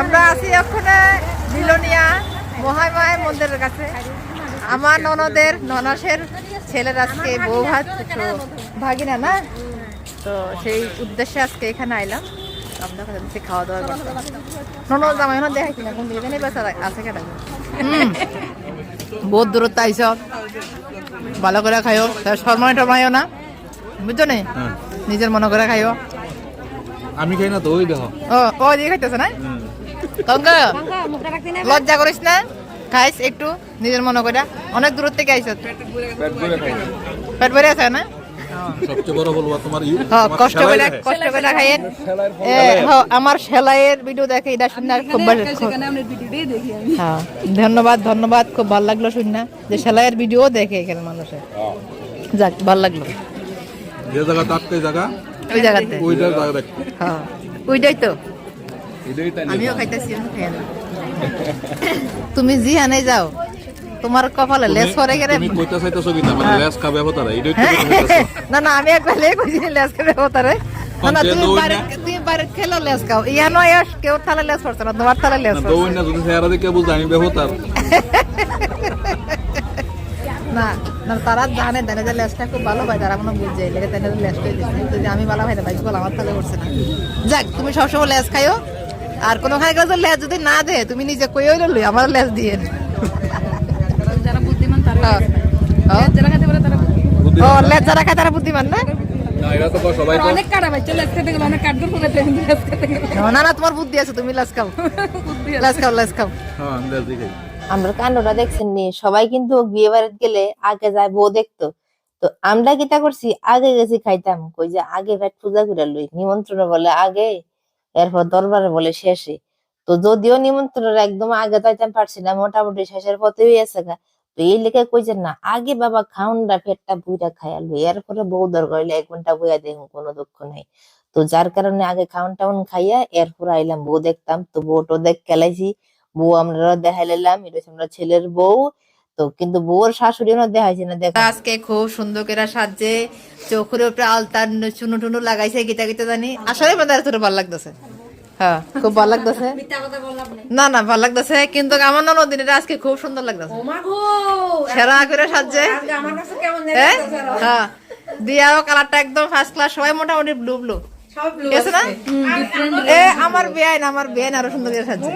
আমরা আছি ওখানে বিলোনিয়া মহামায় মন্দিরের কাছে। আমার ননদের ননাসের ছেলের আজকে বউ ভাত ভাগিনা না? তো সেই উদ্দেশ্যে আজকে এখানে আইলাম। আমরা খাওয়া দাওয়া ননদ জামাই না কোন দিকে বেচা আছে কেন বহুত দূরত্ব আইস ভালো করে খাইও। শর্মাই টর্মাইও না। বুঝছ নি? হ্যাঁ। নিজের মনে করে খাইও। আমি খাই না তো ওই দেখো। ও ও দিয়ে খাইতেছে না? লজ্জা করিস না। খাইস একটু নিজের মনে করে অনেক দূর থেকে আইস পেট ভরে আছে না? আমার সেলাইয়ের ভিডিও দেখে এটা শুনে খুব হ্যাঁ ধন্যবাদ ধন্যবাদ। খুব ভালো লাগল শুনে। যে সেলাইয়ের ভিডিও দেখে এখানে মানুষে। যাক ভালো লাগল। যে জায়গা ওই জায়গাতে। ওইটাই তো। আমিও খাইতেছি। তুমি জি আনে যাও তোমার কপালে লেস পরে গেলে তুমি কইতা চাইতেছো কি না মানে লেস খাবে হতারা এটাই না না আমি একবার লে কইছি লেস করে হতারে না না তুমি না? তুমি বাড়ি খেলো লেস খাও ইয়ানো ইয়াস কেউ লেস পড়ছে না তোমার লেস না যদি দেখে বুঝ আমি বেহতার না না তারা জানে জানে যে লেসটা খুব ভালো পায় তারা কোনো বুঝে লেগে তাই লেসটাই দিচ্ছে যদি আমি ভালো না ভাই বল আমার তালে পড়ছে না যাক তুমি সবসময় লেস খাইও আর কোনো খাই গেলে লেস যদি না দে তুমি নিজে কই কইও লই? আমার লেস দিয়ে যারা বুদ্ধিমান তারা। যারা খেতে পারে তারা ও লেস যারা খায় তারা বুদ্ধিমান না? না এরা তো কয় সবাই তো অনেক কাটা বাচ্চা লেস খেতে গেলে অনেক কাঠগর ফোলাতে কিন্তু লেস খেতে গেলে না না তোমার বুদ্ধি আছে তুমি লেস খাও। লেস খাও লেস খাও। হ্যাঁ আমরা কাণ্ডটা দেখছেন নি সবাই কিন্তু বিয়ে বাড়িতে গেলে আগে যায় বউ দেখতো। তো আমরা কিতা করছি আগে গেছি খাইতাম কই যে আগে পেট পূজা করে লই নিমন্ত্রণ বলে আগে এরপর দরবারে বলে শেষে তো যদিও নিমন্ত্রণ একদম আগে যাইতাম পারছি না, মোটামুটি শেষের পথে আছে গা। তো এই লেখা কইছে না, আগে বাবা খাউনটা পেটটা বুইটা খাইয়া এরপরে বউ দরকার এক ঘণ্টা বইয়া দেখুন কোনো দুঃখ নাই। তো যার কারণে আগে খাউন টাউন খাইয়া এরপর আইলাম, বউ দেখতাম, তো বউটো দেখ খেলাইছি বউ আমরা দেখাই লাইলাম এটা আমরা ছেলের বউ তো কিন্তু বউর শাশুড়ি না দেখাইছি না দেখা। আজকে খুব সুন্দর করে সাজছে চোখের উপরে আলতার চুনো টুনো লাগাইছে গীতা গীতা জানি। আসলে আমাদের তোর ভালো লাগতেছে। হ্যাঁ খুব ভালো লাগতেছে। না। না ভালো লাগতেছে কিন্তু আমার ননদ দিনের আজকে খুব সুন্দর লাগতেছে। সেরা করে সাজছে। হ্যাঁ? হ্যাঁ দিয়াও কালারটা একদম ফার্স্ট ক্লাস সবাই মোটামুটি ব্লু ব্লু আমার বেআইন আমার বেআইন আরও সুন্দর করে সাজছে।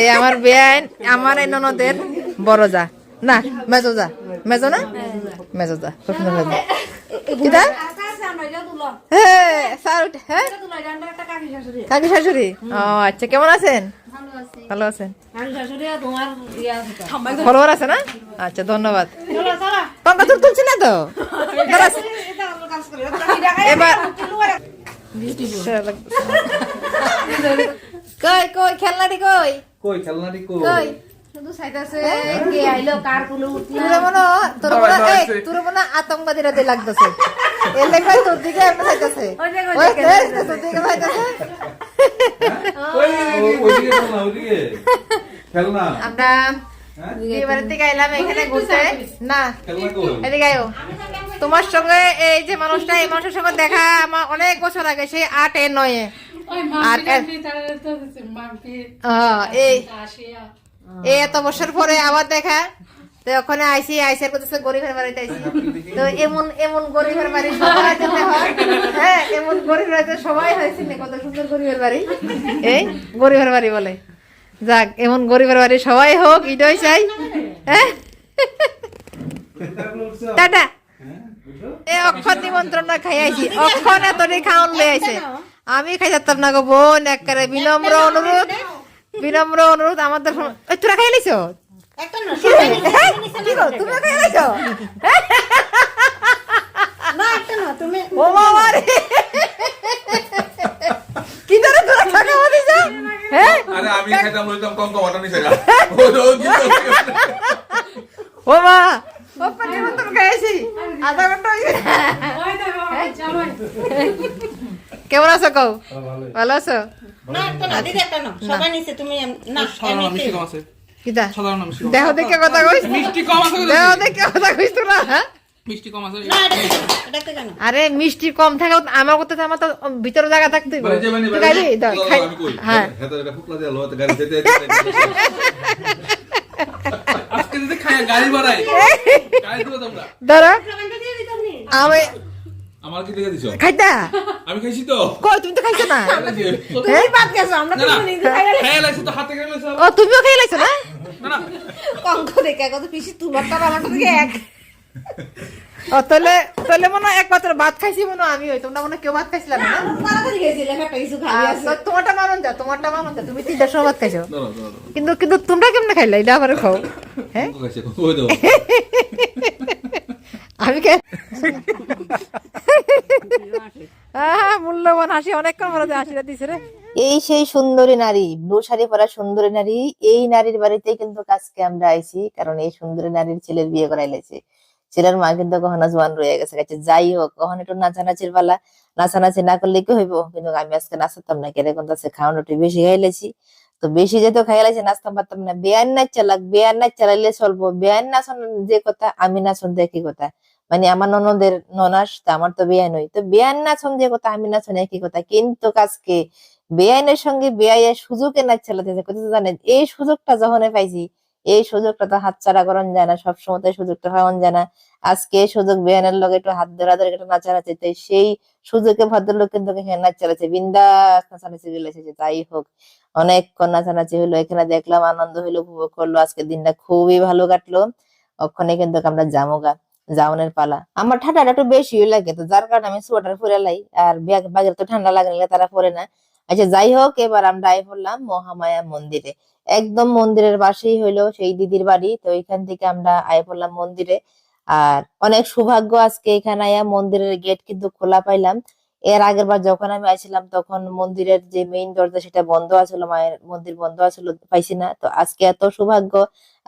এই আমার বেআইন আমার এই ননদের। বড় যা। না মেজো যা। মেজো না? মেজো যা। খুব সুন্দর মেজো। কিটা? স্যার কাকি শাশুড়ি? ও আচ্ছা কেমন আছেন? ভালো আছেন। ফলোয়ার আছে না? আচ্ছা ধন্যবাদ। পঙ্কা তোর তুলছি না তো। এবার কই কই খেলনাটি কই? কই খেলনাটি কই? কই? শুধু চাইতাছে কে আইলো কার কুলো উঠল তোর মনে তোর মনে এই তোর মনে আতঙ্কবাদীরা লাগতেছে। এর লেখা তোর দিকে এমন চাইতেছে। ওই দেখ, ওই ওই দেখ, দেখ, তোর দিকে। চাইতেছে। ওই ওইদিকে খেলনা ওইদিকে খেলনা আমরা বিয়ে থেকে আইলাম এখানে ঘুরতে। না। এদিকে আয়ো। তোমার সঙ্গে এই যে মানুষটা এই মানুষের সঙ্গে দেখা আমার অনেক বছর আগে সেই আট এ নয়ে আর হ্যাঁ, এই এত বছর পরে আবার দেখা। তো ওখানে আইসি আইসি করতেছে গরিবের বাড়িতে আইসি। তো এমন এমন গরিবের বাড়ি সবাই যেতে হয়। হ্যাঁ এমন গরিবের বাড়িতে সবাই হয়েছে কত সুন্দর গরিবের বাড়ি। এই গরিবের বাড়ি বলে। যাক, এমন গরিবের বাড়ি সবাই হোক, এটাই চাই। হ্যাঁ। টাটা। এ অক্ষর নিমন্ত্রণ খাই আইছি। অক্ষর এতটি খাওন লই আইছে। আমি খাই যেতাম না গো বোন, একেবারে বিনম্র অনুরোধ। বিনম্র অনুরোধ আমাদের ফোন- ওই তোরা খাই লাইছ? হ্যাঁ? খাই লাইছ? ও বাবা রে। কি ধরে তোরা আরে আছো। দেহ দেখে কথা মিষ্টি কম আছে দেহ দেখে কথা কইস তোরা হ্যাঁ? মিষ্টি কম আছে। আরে মিষ্টি কম থাকে আমার কথা আমার তো ভিতরে জায়গা থাকতে হ্যাঁ। এটা ফুকলা দিয়ে লো গাড়ি যেতে আজকে যদি খায় গাড়ি বাড়াই গাড়ি দিও তোমরা। ধরো। আমি আমার কি লেগে দিছো? খাইতা? আমি খাইছি তো। কই তুমি তো খাইছো না? তুমি বাদ গেছো আমরা তো খাই লাগছে তো হাতে খেয়ে লাগছে ও তুমিও খেয়ে লাইছো না? না কঙ্ক দেখে কত পিসি তোমার তো আমার তো এক। ও তাহলে তাহলে মনে হয় একমাত্র ভাত খাইছি মনে আমি হই তোমরা মনে কেউ ভাত খাইছিলা না? তাড়াতাড়ি গেছি লেখাটা কিছু খাই আছে। তোমারটা মানন যা তোমারটা মানন যা তুমি তিনটার সময় ভাত খাইছো। কিন্তু কিন্তু তোমরা কেমনে খাইলা এটা আবার খাও হ্যাঁ? আমি কে অনেকক্ষণ পরে দিছে রে। এই সেই সুন্দরী নারী, ব্লু শাড়ি পরা সুন্দরী নারী, এই নারীর বাড়িতে কিন্তু আমরা আইছি, কারণ এই সুন্দরী নারীর ছেলের বিয়ে করাই লাইছে ছেলের মা কিন্তু জোয়ান রয়ে গেছে যাই হোক, কখন একটু নাচানাচির পালা। নাচানাচি না করলে কি হইব? কিন্তু আমি আজকে নাচতাম না কোন আছে খাওয়ানো বেশি খাই লাইছি তো বেশি যেহেতু খাই লাইছি নাচতাম পারতাম না। বেয়ান নাচ চালাক বেয়ান নাচ চালাইলে চলবো বেয়ান নাচন যে কথা, আমি নাচন দেখি কথা। মানে আমার ননদের ননাস, তা আমার তো বেয়ান হই তো বেয়ান নাচন যে কথা, আমি নাচন একই কথা। কিন্তু আজকে বেআইনের সঙ্গে বেআইয়ের সুযোগে নাচ চালাতে কোথায় জানেন, এই সুযোগটা যখন পাইছি, এই সুযোগটা তো হাত হাতছাড়া করান যায় না, সবসময় তো সুযোগটা পাওয়ান যায় না। আজকে এই সুযোগ বেআইনের লগে একটু হাত ধরা ধরে একটু নাচানাচি তাই সেই সুযোগে ভদ্রলোক কিন্তু নাচ চালাচ্ছে, বিন্দাস নাচানাচি যে তাই হোক। অনেকক্ষণ নাচানাচি হলো, এখানে দেখলাম, আনন্দ হইল, উপভোগ করল আজকে দিনটা খুবই ভালো কাটলো। ওখানে কিন্তু আমরা জামুগা জাউনের পালা। আমার ঠান্ডাটা একটু বেশি লাগে তো, যার কারণে আমি সোয়েটার পরে লাই, আর বাগের তো ঠান্ডা লাগে তারা পরে না। আচ্ছা যাই হোক, এবার আমরা আই পড়লাম মহামায়া মন্দিরে। একদম মন্দিরের পাশেই হইল সেই দিদির বাড়ি, তো এখান থেকে আমরা আই পড়লাম মন্দিরে। আর অনেক সৌভাগ্য আজকে এখানে আয়া মন্দিরের গেট কিন্তু খোলা পাইলাম। এর আগের বার যখন আমি আইছিলাম, তখন মন্দিরের যে মেইন দরজা, সেটা বন্ধ আছিল, মায়ের মন্দির বন্ধ আছিল, পাইছি না। তো আজকে এত সৌভাগ্য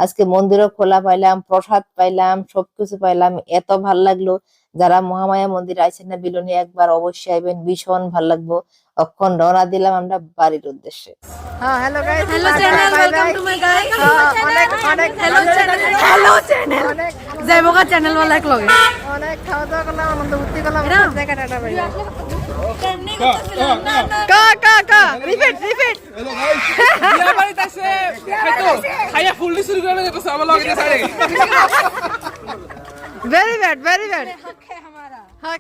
আজকে মন্দিরও খোলা পাইলাম প্রসাদ পাইলাম সবকিছু পাইলাম। এত ভালো লাগল। যারা মহামায়া মন্দিরে আইছেন না বিলনি একবার অবশ্যই আইবেন। ভীষণ ভালো লাগবো। অক্ষণ রওনা দিলাম আমরা বাড়ির উদ্দেশ্যে। হ্যাঁ কা repeat repeat very bad very bad হ্যাঁ